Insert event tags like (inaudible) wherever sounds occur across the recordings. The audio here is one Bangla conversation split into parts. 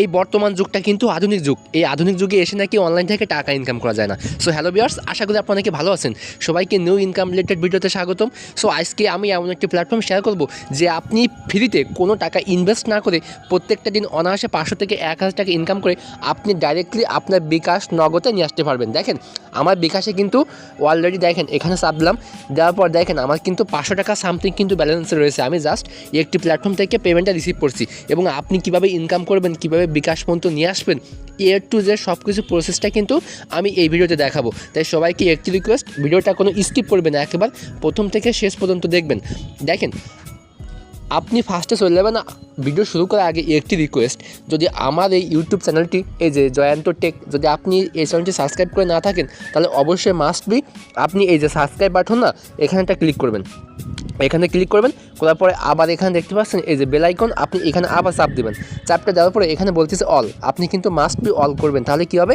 এই বর্তমান যুগটা কিন্তু আধুনিক যুগ। এই আধুনিক যুগে এসে নাকি অনলাইন থেকে টাকা ইনকাম করা যায় না। সো হ্যালো বিয়ার্স আশা করি আপনারা ভালো আছেন। সবাইকে নিউ ইনকাম রিলেটেড ভিডিওতে স্বাগতম। সো আজকে আমি এমন একটি প্ল্যাটফর্ম শেয়ার করব যে আপনি ফ্রিতে কোনো টাকা ইনভেস্ট না করে প্রত্যেকটা দিন অনায়াসে পাঁচশো থেকে এক হাজার টাকা ইনকাম করে আপনি ডাইরেক্টলি আপনার বিকাশ নগদে নিয়ে আসতে পারবেন। দেখেন, আমার বিকাশে কিন্তু অলরেডি দেখেন, এখানে চাপ দিলাম। দেওয়ার পর দেখেন, আমার কিন্তু পাঁচশো টাকা সামথিং কিন্তু ব্যালেন্স রয়েছে। আমি জাস্ট একটি প্ল্যাটফর্ম থেকে পেমেন্টটা রিসিভ করছি। এবং আপনি কীভাবে ইনকাম করবেন, কীভাবে বিকাশ পর্যন্ত নিয়ে আসবেন এর টু যে সব কিছু প্রসেসটা কিন্তু আমি এই ভিডিওতে দেখাবো। তাই সবাইকে একটি রিকোয়েস্ট ভিডিওটা কোনো স্কিপ করবেন না, একেবারে প্রথম থেকে শেষ পর্যন্ত দেখবেন। দেখেন, আপনি ফার্স্টে চলে যাবেন ভিডিও শুরু করার আগে একটি রিকোয়েস্ট যদি আমার এই ইউটিউব চ্যানেলটি এই যে জয়ন্ত টেক যদি আপনি এই চ্যানেলটি সাবস্ক্রাইব করে না থাকেন, তাহলে অবশ্যই মাস্ট বি আপনি এই যে সাবস্ক্রাইব বাটন না এখানেটা ক্লিক করবেন। এখানে ক্লিক করবেন করার পরে আবার এখানে দেখতে পাচ্ছেন, এই যে বেলাইকন আপনি এখানে আবার চাপ দেবেন। চাপটা দেওয়ার পরে এখানে বলতেছে অল আপনি কিন্তু মাস্ট বি অল করবেন। তাহলে কী হবে?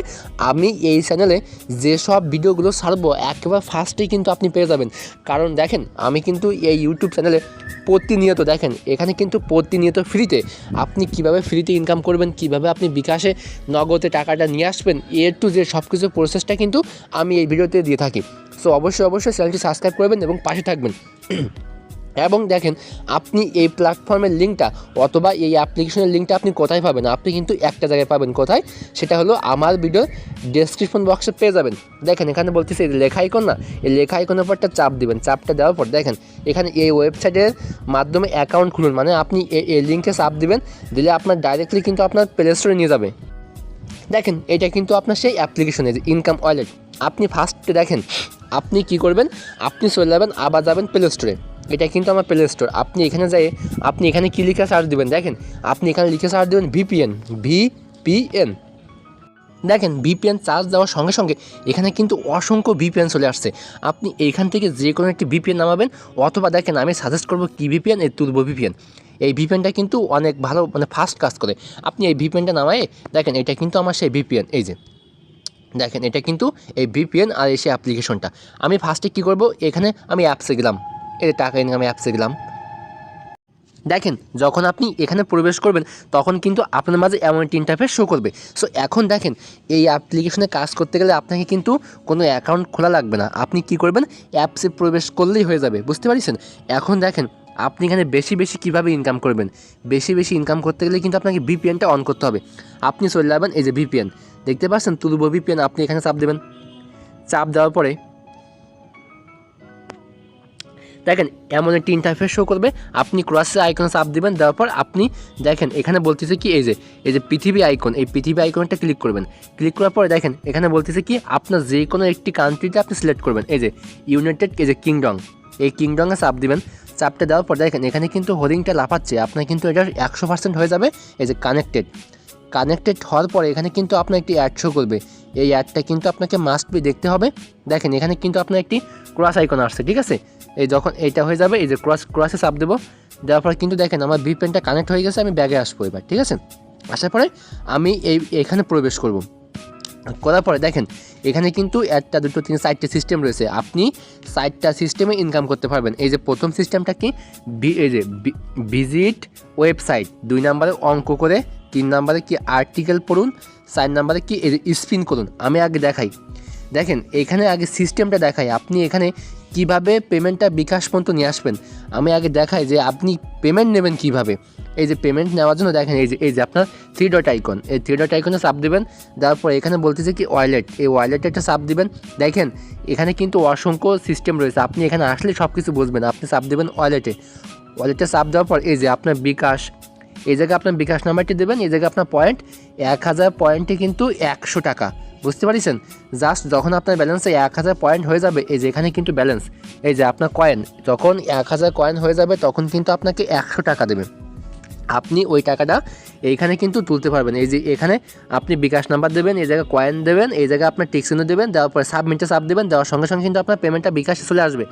আমি এই চ্যানেলে যেসব ভিডিওগুলো ছাড়বো, একেবারে ফার্স্টেই কিন্তু আপনি পেয়ে যাবেন। কারণ দেখেন, আমি কিন্তু এই ইউটিউব চ্যানেলে প্রতিনিয়ত দেখেন, এখানে কিন্তু প্রতিনিয়ত ফ্রিতে আপনি কীভাবে ফ্রিতে ইনকাম করবেন, কীভাবে আপনি বিকাশে নগদে টাকাটা নিয়ে আসবেন এর টু যে সব কিছু প্রসেসটা কিন্তু আমি এই ভিডিওতে দিয়ে থাকি। সো অবশ্যই অবশ্যই চ্যানেলটি সাবস্ক্রাইব করবেন এবং পাশে থাকবেন। এবং দেখেন, আপনি এই প্ল্যাটফর্মের লিঙ্কটা অথবা এই অ্যাপ্লিকেশনের লিঙ্কটা আপনি কোথায় পাবেন? আপনি কিন্তু একটা জায়গায় পাবেন। কোথায়? সেটা হলো আমার ভিডিওর ডেসক্রিপশন বক্সে পেয়ে যাবেন। দেখেন, এখানে বলতেছে এই লেখা আইকন না? এই লেখা আইকনের একটা চাপ দিবেন। চাপটা দেওয়ার পর দেখেন, এখানে এই ওয়েবসাইটের মাধ্যমে অ্যাকাউন্ট খুলুন। মানে আপনি এই- লিঙ্কে চাপ দিবেন, দিলে আপনার ডাইরেক্টলি কিন্তু আপনার প্লে স্টোরে নিয়ে যাবে। দেখেন, এটা কিন্তু আপনার সেই অ্যাপ্লিকেশনে যে ইনকাম ওয়ালেট আপনি ফার্স্টে দেখেন, আপনি কি করবেন? আপনি চলে যাবেন, আবার যাবেন প্লে স্টোরে এটা কিন্তু আমার প্লে স্টোর আপনি এখানে যাই আপনি এখানে কী লিখে সার্চ দেবেন দেখেন আপনি এখানে লিখে সার্চ দেবেন ভিপিএন ভিপিএন দেখেন ভিপিএন চার্জ দেওয়ার সঙ্গে সঙ্গে এখানে কিন্তু অসংখ্য ভিপিএন চলে আসছে আপনি এইখান থেকে যে কোনো একটি ভিপিএন নামাবেন অথবা দেখেন আমি সাজেস্ট করব কি ভিপিএন এই তুলবো ভিপিএন এই ভিপিএনটা কিন্তু অনেক ভালো মানে ফাস্ট কাজ করে আপনি এই ভিপিএনটা নামায়ে দেখেন এটা কিন্তু আমার সেই ভিপিএন এই যে দেখেন এটা কিন্তু এই ভিপিএন আর এই সেই অ্যাপ্লিকেশনটা আমি ফার্স্টে কী করব এখানে আমি অ্যাপসে গেলাম এই টাকা ইনকাম অ্যাপসে গেলাম দেখেন, যখন আপনি এখানে প্রবেশ করবেন, তখন কিন্তু আপনার মাঝে এমন একটি ইন্টারফেস শো করবে। সো এখন দেখেন, এই অ্যাপ্লিকেশনে কাজ করতে গেলে আপনাকে কিন্তু কোনো অ্যাকাউন্ট খোলা লাগবে না। আপনি কি করবেন? অ্যাপসে প্রবেশ করলেই হয়ে যাবে। বুঝতে পারছেন? এখন দেখেন, আপনি এখানে বেশি বেশি কীভাবে ইনকাম করবেন? বেশি বেশি ইনকাম করতে গেলে কিন্তু আপনাকে ভিপিএনটা অন করতে হবে। আপনি চলে যাবেন এই যে ভিপিএন দেখতে পাচ্ছেন? তুলব ভিপিএন আপনি এখানে চাপ দেবেন। চাপ দেওয়ার পরে দেখেন, এমন একটি ইন্টারফেস শো করবে। আপনি ক্রসের আইকনে চাপ দেবেন, দেওয়ার পর আপনি দেখেন, এখানে বলতেছে কি, এই যে এই যে পৃথিবী আইকন এই পৃথিবী আইকনটা ক্লিক করবেন। ক্লিক করার পরে দেখেন, এখানে বলতেছে কি, আপনার যে কোনো একটি কান্ট্রিতে আপনি সিলেক্ট করবেন। এই যে ইউনাইটেড এই যে কিংডম এই কিংডমে চাপ দিবেন। চাপটা দেওয়ার পর দেখেন, এখানে কিন্তু হোর্ডিংটা লাফাচ্ছে। আপনার কিন্তু এটা একশো পার্সেন্ট হয়ে যাবে, এই যে কানেক্টেড কানেক্টেড হওয়ার পরে এখানে কিন্তু আপনার একটি অ্যাড শো করবে। এই অ্যাডটা কিন্তু আপনাকে মাস্ট বি দেখতে হবে। দেখেন, এখানে কিন্তু আপনার একটি ক্রস আইকন আসছে, ঠিক আছে? এই যখন এইটা হয়ে যাবে, এই যে ক্রস ক্রসে চাপ দেবো। দেওয়ার পরে কিন্তু দেখেন, আমার ভি পেনটা কানেক্ট হয়ে গেছে, আমি ব্যাগে আসব এবার, ঠিক আছে? আসার পরে আমি এই, এখানে প্রবেশ করব। করার পরে দেখেন, এখানে কিন্তু একটা, দুটো, তিন, চারটে সিস্টেম রয়েছে। আপনি চারটা সিস্টেমে ইনকাম করতে পারবেন। এই যে প্রথম সিস্টেমটা কি? এই যে ভিজিট ওয়েবসাইট দুই নাম্বারে অঙ্ক করে, তিন নাম্বারে কি আর্টিকেল পড়ুন, চার নাম্বারে কি স্পিন করুন। আমি আগে দেখাই। দেখেন, এখানে আগে সিস্টেমটা দেখাই। আপনি এখানে কীভাবে পেমেন্টটা বিকাশ পর্যন্ত নিয়ে আসবেন? আমি আগে দেখাই যে আপনি পেমেন্ট নেবেন কীভাবে। এই যে পেমেন্ট নেওয়ার জন্য দেখেন, এই যে এই যে আপনার থ্রি ডট আইকন এই থ্রি ডট আইকনে চাপ দেবেন তারপর পর এখানে বলতেছে কি ওয়ালেট এই ওয়ালেটে একটা চাপ দেবেন। দেখেন, এখানে কিন্তু অসংখ্য সিস্টেম রয়েছে। আপনি এখানে আসলে সব কিছু বুঝবেন। আপনি চাপ দেবেন ওয়ালেটে ওয়ালেটে চাপ দেওয়ার পর এই যে আপনার বিকাশ, এই জায়গায় আপনার বিকাশ নাম্বারটি দেবেন, এই জায়গায় আপনার পয়েন্ট এক হাজার পয়েন্টে কিন্তু একশো টাকা। বুঝতে পারছেন? জাস্ট যখন আপনার ব্যালেন্সে এক হাজার পয়েন্ট হয়ে যাবে, এই যে এখানে কিন্তু ব্যালেন্স এই যে আপনার কয়েন যখন এক হাজার কয়েন হয়ে যাবে, তখন কিন্তু আপনাকে একশো টাকা দেবে। আপনি ওই টাকাটা এইখানে কিন্তু তুলতে পারবেন। এই যে এখানে আপনি বিকাশ নাম্বার দেবেন, এই জায়গায় কয়েন দেবেন, এই জায়গায় আপনার টেক্সিনও দেবেন, দেওয়ার পরে সাবমিটে সাব দেবেন, দেওয়ার সঙ্গে সঙ্গে কিন্তু আপনার পেমেন্টটা বিকাশে চলে আসবে।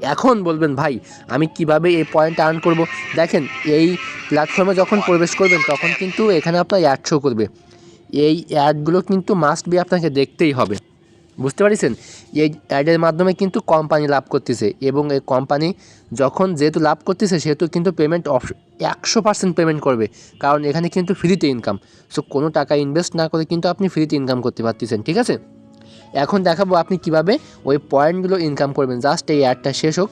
এখন বলবেন, ভাই, আমি কীভাবে এই পয়েন্ট আর্ন করব? দেখেন, এই প্ল্যাটফর্মে যখন প্রবেশ করবেন, তখন কিন্তু এখানে আপনার অ্যাড শো করবে। এই অ্যাডগুলো কিন্তু মাস্ট বি আপনাকে দেখতেই হবে। বুঝতে পারছেন? এই অ্যাডের মাধ্যমে কিন্তু কোম্পানি লাভ করতেছে এবং এই কোম্পানি যখন যেহেতু লাভ করতেছে, সেহেতু কিন্তু পেমেন্ট একশো পার্সেন্ট পেমেন্ট করবে। কারণ এখানে কিন্তু ফ্রিতে ইনকাম সো কোনো টাকা ইনভেস্ট না করে কিন্তু আপনি ফ্রিতে ইনকাম করতে পারতেছেন, ঠিক আছে? এখন দেখাবো আপনি কীভাবে ওই পয়েন্টগুলো ইনকাম করবেন। জাস্ট এই অ্যাডটা শেষ হোক।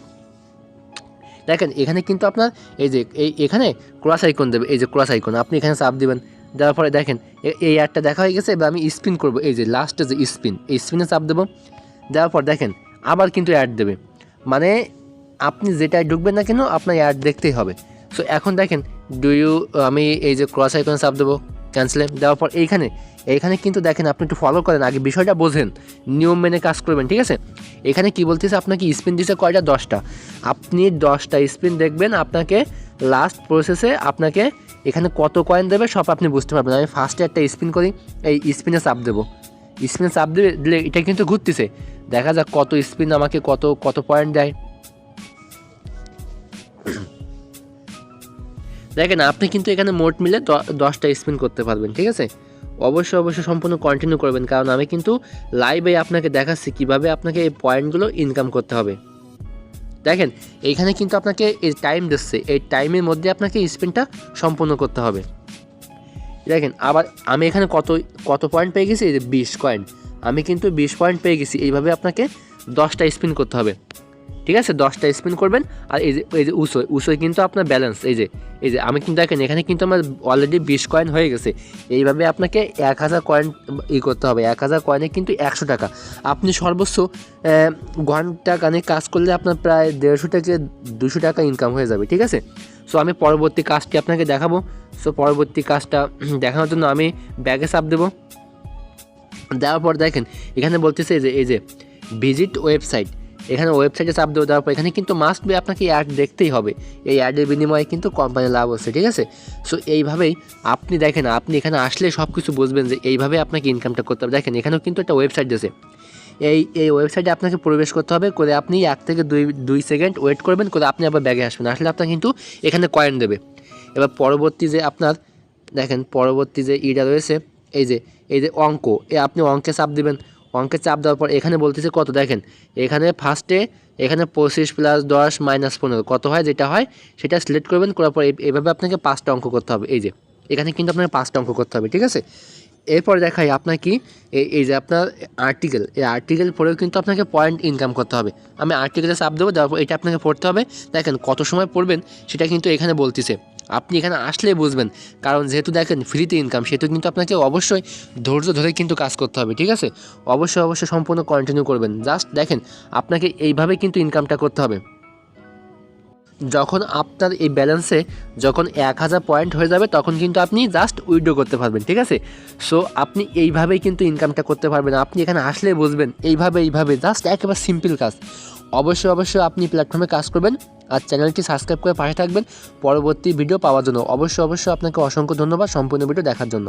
দেখেন, এখানে কিন্তু আপনার এই যে, এই এখানে ক্রস আইকন দেবে, এই যে ক্রস আইকন আপনি এখানে চাপ দিবেন। দেওয়ার পরে দেখেন এই অ্যাডটা দেখা হয়ে গেছে, এবার আমি স্পিন করব। এই যে লাস্টে যে স্পিন এই স্পিনে চাপ দেবো। দেওয়ার পর দেখেন, আবার কিন্তু অ্যাড দেবে। মানে আপনি যেটায় ঢুকবেন না কেন, আপনার অ্যাড দেখতেই হবে। সো এখন দেখেন ডু ইউ আমি এই যে ক্রস আইকনে চাপ দেবো ক্যান্সেলে দেওয়ার পর এইখানে এইখানে কিন্তু দেখেন, আপনি একটু ফলো করেন, আগে বিষয়টা বোঝেন। নিয়ম মেনে কাজ করবেন, ঠিক আছে? এখানে কি বলতেছে, আপনাকে স্পিন দিছে কয়টা? দশটা। আপনি দশটা স্পিন দেখবেন, আপনাকে লাস্ট প্রসেসে আপনাকে এখানে কত কয়েন দেবে সব আপনি বুঝতে পারবেন। আমি ফার্স্টে একটা স্পিন করি, এই স্পিনে চাপ দেবো। স্পিনে চাপ দিলে দিলে এটা কিন্তু ঘুরতেছে। দেখা যাক কত স্পিন আমাকে কত কত পয়েন্ট দেয়। দেখেন, আপনি কিন্তু এখানে মোট মিলে দশটা স্পিন করতে পারবেন, ঠিক আছে? অবশ্যই অবশ্যই সম্পূর্ণ কন্টিনিউ করবেন, কারণ আমি কিন্তু লাইভে আপনাকে দেখাচ্ছি কীভাবে আপনাকে এই পয়েন্টগুলো ইনকাম করতে হবে। দেখেন, এইখানে কিন্তু আপনাকে এই টাইম দিচ্ছে। এই টাইমের মধ্যে আপনাকে স্পিনটা সম্পূর্ণ করতে হবে। দেখেন, আবার আমি এখানে কত কত পয়েন্ট পেয়ে গেছি? বিশ পয়েন্ট আমি কিন্তু বিশ পয়েন্ট পেয়ে গেছি। এইভাবে আপনাকে দশটা স্পিন করতে হবে। ঠিক আছে? দশটা স্পিন করবেন, আর এই যে এই যে উসোয় উসোয় কিন্তু আপনার ব্যালেন্স এই যে এই যে, আমি কিন্তু দেখেন, এখানে কিন্তু আমার অলরেডি বিশ কয়েন হয়ে গেছে। এইভাবে আপনাকে এক হাজার কয়েন ই করতে হবে। এক হাজার কয়েনে কিন্তু একশো টাকা। আপনি সর্বোচ্চ ঘণ্টা কানে কাজ করলে আপনার প্রায় দেড়শো থেকে দুশো টাকা ইনকাম হয়ে যাবে, ঠিক আছে? সো আমি পরবর্তী কাজটি আপনাকে দেখাবো। সো পরবর্তী কাজটা (clears throat) দেখানোর জন্য আমি ব্যাগে চাপ দেবো। দেওয়ার পর দেখেন, এখানে বলতেছে এই যে এই যে ভিজিট ওয়েবসাইট এখানে ওয়েবসাইটে চাপ দেওয়া দেওয়ার পর এখানে কিন্তু মাস্ট বি আপনাকে অ্যাড দেখতেই হবে। এই অ্যাডের বিনিময়ে কিন্তু কোম্পানি লাভ হচ্ছে, ঠিক আছে? সো এইভাবেই আপনি দেখেন, আপনি এখানে আসলে সব কিছু বুঝবেন যে এইভাবে আপনাকে ইনকামটা করতে হবে। দেখেন, এখানেও কিন্তু একটা ওয়েবসাইট আছে। এই এই ওয়েবসাইটে আপনাকে প্রবেশ করতে হবে, করে আপনি এক থেকে দুই দুই সেকেন্ড ওয়েট করবেন, করে আপনি আবার ব্যাগে আসবেন। আসলে আপনার কিন্তু এখানে কয়েন দেবে। এবার পরবর্তী যে আপনার, দেখেন, পরবর্তী যে ইটা রয়েছে, এই যে এই যে অঙ্ক এ আপনি অঙ্কে চাপ দিবেন। অঙ্কে চাপ দেওয়ার পর এখানে বলতেছে কত? দেখেন, এখানে ফার্স্টে এখানে পঁচিশ প্লাস দশ মাইনাস পনেরো, কত হয় যেটা হয় সেটা সিলেক্ট করবেন, করার পর এইভাবে আপনাকে পাঁচটা অঙ্ক করতে হবে। এই যে, এখানে কিন্তু আপনাকে পাঁচটা অঙ্ক করতে হবে, ঠিক আছে? এরপর দেখাই আপনার কি? এই যে আপনার আর্টিকেল এই আর্টিকেল পড়েও কিন্তু আপনাকে পয়েন্ট ইনকাম করতে হবে। আমি আর্টিকেলে চাপ দেবো, দেওয়ার পর এটা আপনাকে পড়তে হবে। দেখেন কত সময় পড়বেন সেটা কিন্তু এখানে বলতেছে। আপনি এখানে আসলে বুঝবেন। কারণ যেহেতু দেখেন ফ্রিতে ইনকাম সেহেতু কিন্তু আপনাকে অবশ্যই ধৈর্য ধরে কিন্তু কাজ করতে হবে, ঠিক আছে? অবশ্যই অবশ্যই সম্পূর্ণ কন্টিনিউ করবেন। জাস্ট দেখেন, আপনাকে এইভাবে কিন্তু ইনকামটা করতে হবে। যখন আপনার এই ব্যালেন্সে যখন এক হাজার পয়েন্ট হয়ে যাবে, তখন কিন্তু আপনি জাস্ট উইড্রো করতে পারবেন, ঠিক আছে? সো আপনি এইভাবেই কিন্তু ইনকামটা করতে পারবেন। আপনি এখানে আসলে বুঝবেন, এইভাবে এইভাবে জাস্ট একেবারে সিম্পল কাজ। অবশ্যই অবশ্যই আপনি প্ল্যাটফর্মে কাজ করবেন আর চ্যানেলটি সাবস্ক্রাইব করে পাশে থাকবেন। পরবর্তী ভিডিও পাওয়ার জন্য অবশ্যই অবশ্যই আপনাকে অসংখ্য ধন্যবাদ সম্পূর্ণ ভিডিও দেখার জন্য।